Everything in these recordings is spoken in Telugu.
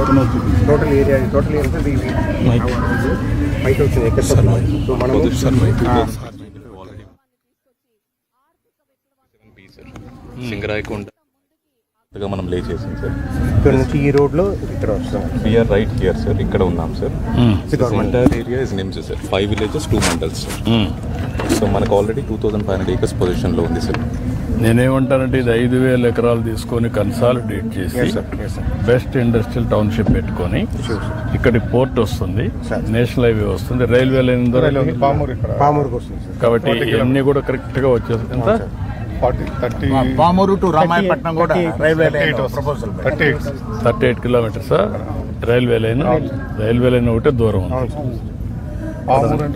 టోటల్ ఏరియా టోటల్ సో మనం సింగరాయకొండ మనం లే చేసాం సార్. ఇక్కడ నుంచి ఈ రోడ్లో ఇక్కడ వస్తాం. వీఆర్ రైట్ హియర్ సార్ ఇక్కడ ఉన్నాం sir entire area is NIMZ sir five villages two mandals so మనకు already two thousand five hundred acres పొజిషన్లో ఉంది సార్ నేనేమంటానంటే ఇది ఐదు వేల ఎకరాలు తీసుకొని కన్సాలిడేట్ చేసి. బెస్ట్ ఇండస్ట్రియల్ టౌన్షిప్ పెట్టుకొని ఇక్కడి పోర్ట్ వస్తుంది. నేషనల్ హైవే వస్తుంది రైల్వే లైన్ కాబట్టి ఇవన్నీ కూడా కరెక్ట్గా వచ్చేస్తుంది ఎంత? పామూరు టు రామాయపట్నం కూడా railway line proposal thirty eight kilometres railway line railway line ఒకటే దూరం ఉంది.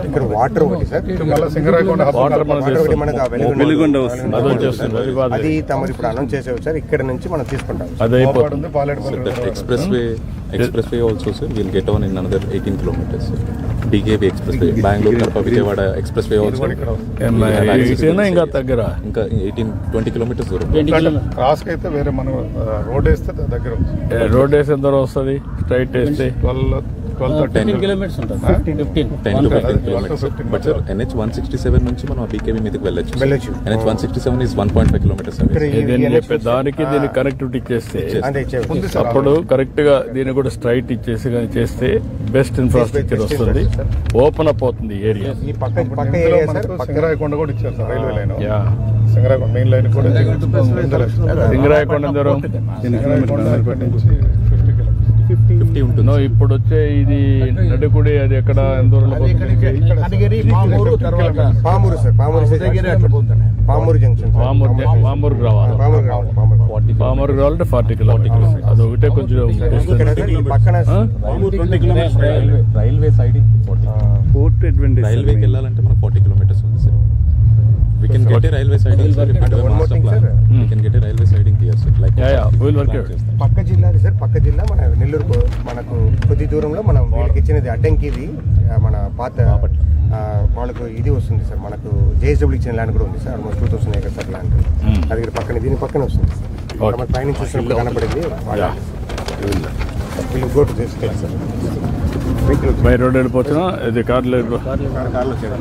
ఇక్కడ వాటర్ ఒకటి సార్. ఒకటి మనకు వెలుగొండ అది తమరు ఇప్పుడు అనౌన్స్ చేసేవి సార్. ఇక్కడ నుంచి మనం తీసుకుంటాం. So that expressway, expressway also, sir, we'll get on in another 18 kilometers. sir. BKB expressway, Bangalore, Karpa, Vijayawada expressway also. ఇటేనా ఇంకా దగ్గర? ఇంకా ఎయిటీన్ ట్వంటీ కిలోమీటర్స్ దూరం. క్రాస్కి అయితే వేరే మనం రోడ్ వేస్తే దగ్గర రోడ్ వేసి ఎంత వస్తుంది? స్ట్రైట్ వేస్తే? టెన్ కిలోమీటర్స్ ఉంటుంది. But sir NH one sixty seven నుంచి మనం బీకేబీ మీదకి వెళ్ళొచ్చు. వెళ్ళొచ్చు. NH one sixty seven is one point five kilometres దానికి కనెక్టివిటీ చేస్తే ఇచ్చేవి అప్పుడు కరెక్ట్గా దీన్ని కూడా స్ట్రైట్ ఇచ్చేసి కానీ చేస్తే బెస్ట్ ఇన్ఫ్రాస్ట్రక్చర్ best వస్తుంది. ఓపెన్ అప్ అవుతుంది ఏరియా సింగరాయకొండ కూడా ఇచ్చారు sir railway line yeah Singarayakonda main line కూడా సింగరాయకొండ దూరం. ఫిఫ్టీ. ఉంటుంది. నో, ఇప్పుడు వచ్చే ఇది నడుకుడి అది ఎక్కడ పామూరు తర్వాత. Pamuru sir Pamuru Pamuru junction. Sir. Pamuru పామూరుకి రావాలి పామూరు కావాలి పామూరు పామూరుకి రావాలంటే ఫార్టీ కిలోమీటర్స్. అది ఒకటే కొంచెం పక్కన రైల్వే రైల్వే సైడింగ్ రైల్వేకి వెళ్ళాలంటే మనకు ఫార్టీ కిలోమీటర్స్ ఉంది sir we can get a railway siding sir if you One more master thing, plan sir. We can get a railway siding here sir like yeah yeah will work పక్క జిల్లాది సార్ పక్క జిల్లా మన నెల్లూరు కో- మనకు కొద్ది దూరంలో మనం వీళ్ళకి ఇచ్చినది అడ్డంకి ఇది. ఆ, మన పాత ఆ, వాళ్ళకు ఇది వస్తుంది సార్ మనకు జేఎస్డబ్ల్యూ ఇచ్చిన ల్యాండ్ కూడా ఉంది sir almost two thousand acres sir land అది ఇక్కడ పక్కన దీని పక్కన వస్తుంది Okay. మన పైన చూసినప్పుడు కనపడింది. వీళ్ళు గోటు సార్ వెహికల్ బై రోడ్ వెళ్ళిపోతున్నా ఇది కార్లో వెళ్ళిపో కార్లో వచ్చేది.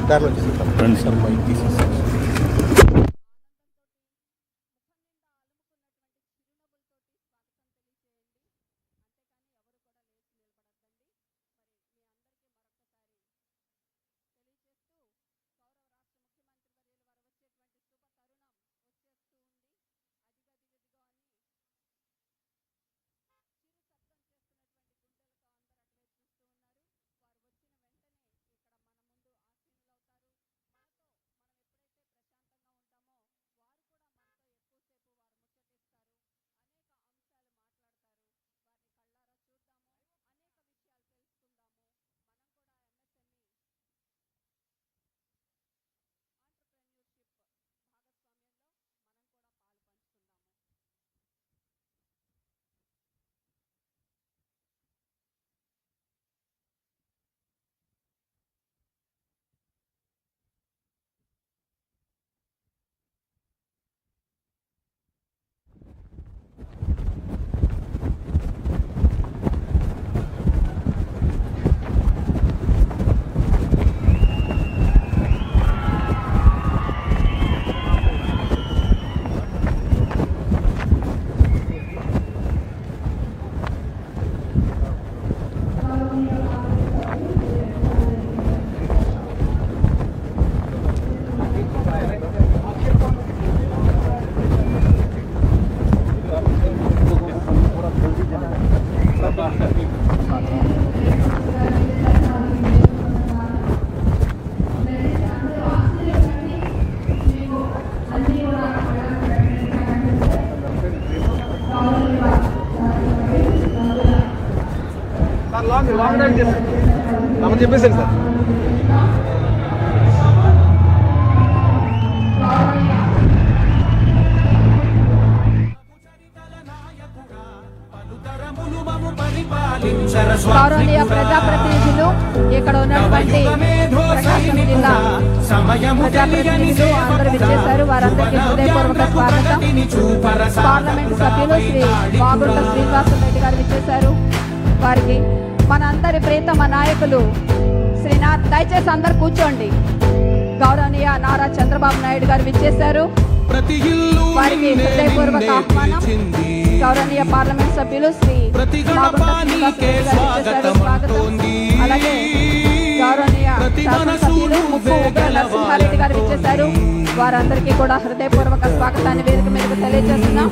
కార్లో వచ్చేది ఫ్రెండ్స్ చెప్పేసారు సార్. గౌరవనీయ ప్రజాప్రతినిధులు ఇక్కడ ఉన్నటువంటి ప్రకాశం జిల్లా ప్రజాప్రతినిధులు అందరూ విచ్చేశారు. వారందరికీ హృదయపూర్వక స్వాగతం. పార్లమెంట్ సభ్యులు శ్రీ వాగుంట శ్రీనివాసరెడ్డి గారు విచ్చేశారు. వారికి మనందరి ప్రియతమ నాయకులు. శ్రీనాథ్ దయచేసి అందరు కూర్చోండి. గౌరవనీయ నారా చంద్రబాబు నాయుడు గారు విచ్చేశారు. వారికి హృదయపూర్వక ఆహ్వానం. గౌరవనీయ పార్లమెంట్ సభ్యులు శ్రీ. అలాగే గౌరవనీయ ప్రతి శాసనసభ్యులు మనసును ముప్పు ఉగ్ర నరసింహారెడ్డి గారు విచ్చేశారు. వారందరికీ కూడా హృదయపూర్వక స్వాగతాన్ని వేదిక మీదకు తెలియజేస్తున్నాం.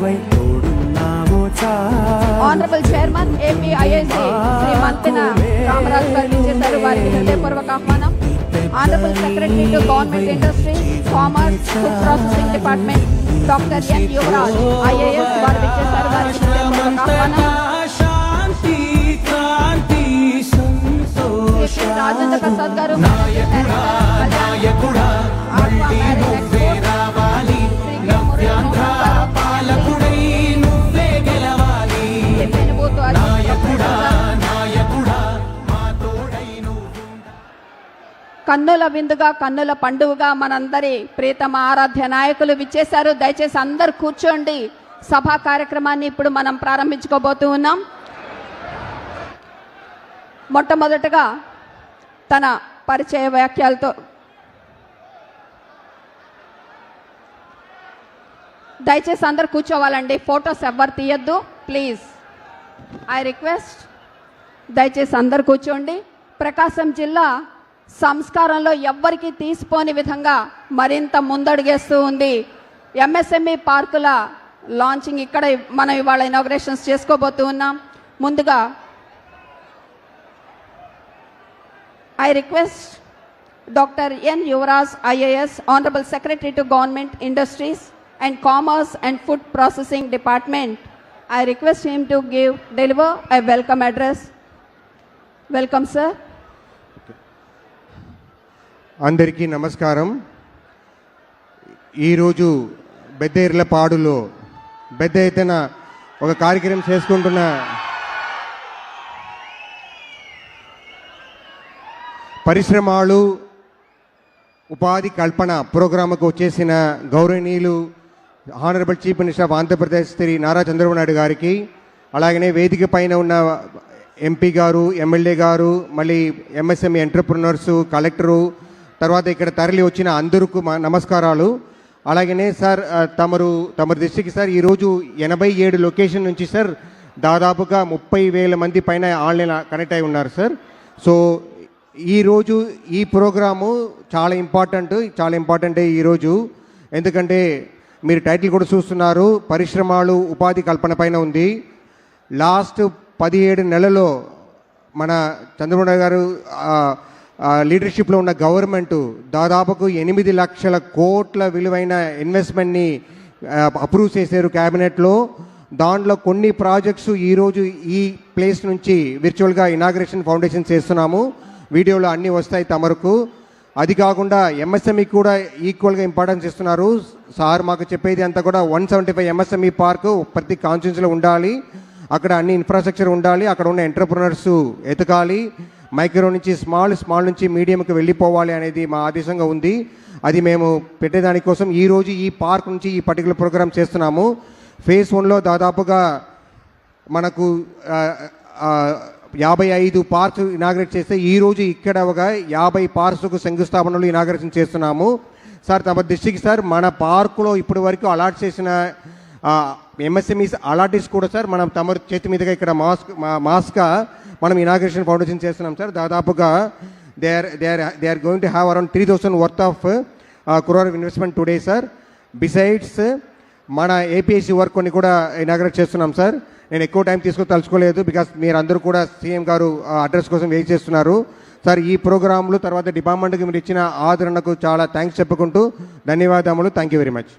Honourable chairman APIIC Shri Mantena Ramaraju garu విచ్చేశారు వారికి హృదయపూర్వక ఆహ్వానం. Honourable secretary to government industries commerce food processing department doctor N Yuvaraj IAS వారు విచ్చేశారు వారికి హృదయపూర్వక ఆహ్వానం. రాజేంద్ర ప్రసాద్ గారు కన్నుల విందుగా కన్నుల పండుగగా మనందరి ప్రీతమ ఆరాధ్య నాయకులు విచ్చేశారు. దయచేసి అందరు కూర్చోండి. సభా కార్యక్రమాన్ని ఇప్పుడు మనం ప్రారంభించుకోబోతూ ఉన్నాం. మొట్టమొదటగా తన పరిచయ వ్యాఖ్యలతో దయచేసి అందరు కూర్చోవాలండి. ఫొటోస్ ఎవరు తీయద్దు. ప్లీజ్. ఐ రిక్వెస్ట్ దయచేసి అందరు కూర్చోండి. ప్రకాశం జిల్లా సంస్కారంలో ఎవ్వరికి తీసిపోని విధంగా మరింత ముందడుగేస్తూ ఉంది. ఎంఎస్ఎంఈ పార్కుల లాంచింగ్ ఇక్కడ మనం ఇవాళ ఇనాగ్రేషన్స్ చేసుకోబోతూ ఉన్నాం. ముందుగా I request doctor N Yuvaraj IAS honourable secretary to government industries and commerce and food processing department I request him to give deliver I welcome address welcome sir అందరికీ నమస్కారం. ఈరోజు బెద్దేర్లపాడులో పెద్ద ఎత్తున ఒక కార్యక్రమం చేసుకుంటున్న పరిశ్రమలు ఉపాధి కల్పన ప్రోగ్రాంకు వచ్చేసిన గౌరవనీయులు honourable chief minister of Andhra Pradesh Shri Nara Chandrababu Naidu గారికి అలాగనే వేదిక పైన ఉన్న ఎంపీ గారు ఎమ్మెల్యే గారు మళ్ళీ ఎంఎస్ఎంఈ ఎంటర్ప్రినర్సు కలెక్టరు తర్వాత ఇక్కడ తరలి వచ్చిన అందరికి నమస్కారాలు. అలాగనే సార్ తమరు తమరు దృష్టికి సార్ ఈరోజు ఎనభై ఏడు లొకేషన్ నుంచి సార్ దాదాపుగా ముప్పై వేల మంది పైన ఆన్లైన్ కనెక్ట్ అయి ఉన్నారు సార్. సో ఈరోజు ఈ ప్రోగ్రాము చాలా ఇంపార్టెంట్ చాలా ఇంపార్టెంటే ఈరోజు ఎందుకంటే మీరు టైటిల్ కూడా చూస్తున్నారు పరిశ్రమలు ఉపాధి కల్పన పైన ఉంది. లాస్ట్ పదిహేడు నెలలో మన చంద్రబాబు గారు లీడర్షిప్లో ఉన్న గవర్నమెంట్ దాదాపుకు ఎనిమిది లక్షల కోట్ల విలువైన ఇన్వెస్ట్మెంట్ని అప్రూవ్ చేశారు క్యాబినెట్లో. దాంట్లో కొన్ని ప్రాజెక్ట్స్ ఈరోజు ఈ ప్లేస్ నుంచి విర్చువల్గా ఇనాగ్రేషన్ ఫౌండేషన్ చేస్తున్నాము. వీడియోలో అన్నీ వస్తాయి తమరకు. అది కాకుండా ఎంఎస్ఎంఈ కూడా ఈక్వల్గా ఇంపార్టెన్స్ ఇస్తున్నారు. సార్ మాకు చెప్పేది అంతా కూడా one seventy five MSME park ప్రతి కాన్స్టిట్యూన్సీలో ఉండాలి. అక్కడ అన్ని ఇన్ఫ్రాస్ట్రక్చర్ ఉండాలి. అక్కడ ఉన్న ఎంటర్ప్రినర్స్ ఎతకాలి. మైక్రో నుంచి స్మాల్ స్మాల్ నుంచి మీడియంకి వెళ్ళిపోవాలి అనేది మా ఆదేశంగా ఉంది. అది మేము పెట్టేదానికోసం ఈరోజు ఈ పార్క్ నుంచి ఈ పర్టికులర్ ప్రోగ్రామ్ చేస్తున్నాము. ఫేజ్ వన్లో దాదాపుగా మనకు యాభై ఐదు పార్క్స్ ఇనాగ్రేట్ చేస్తే ఈరోజు ఇక్కడ ఒక యాభై పార్క్స్కు శంకుస్థాపనలు ఇనాగ్రేషన్ చేస్తున్నాము. సార్ తమ దృష్టికి సార్ మన పార్కులో ఇప్పటి వరకు అలాట్ చేసిన ఎంఎస్ఎంఈస్ అలాటీస్ కూడా సార్ మనం తమ చేతి మీదుగా ఇక్కడ మాస్క్ మా- మాస్గా మనం ఇనాగ్రేషన్ ఫౌండేషన్ చేస్తున్నాం సార్. దాదాపుగా they are they are they are going to have around three thousand worth of crore investment today sir besides మన ఏపీఎస్సీ వర్క్ కొన్ని కూడా ఇనాగ్రేట్ చేస్తున్నాం సార్ నేను ఎక్కువ టైం తీసుకొని తలుచుకోలేదు బికాస్ మీరు అందరూ కూడా సీఎం గారు uh, అడ్రస్ కోసం వెయిట్ చేస్తున్నారు. సార్ ఈ ప్రోగ్రాంలు తర్వాత డిపార్ట్మెంట్కి మీరు ఇచ్చిన ఆదరణకు చాలా థ్యాంక్స్ చెప్పుకుంటూ ధన్యవాదములు. Thank you very much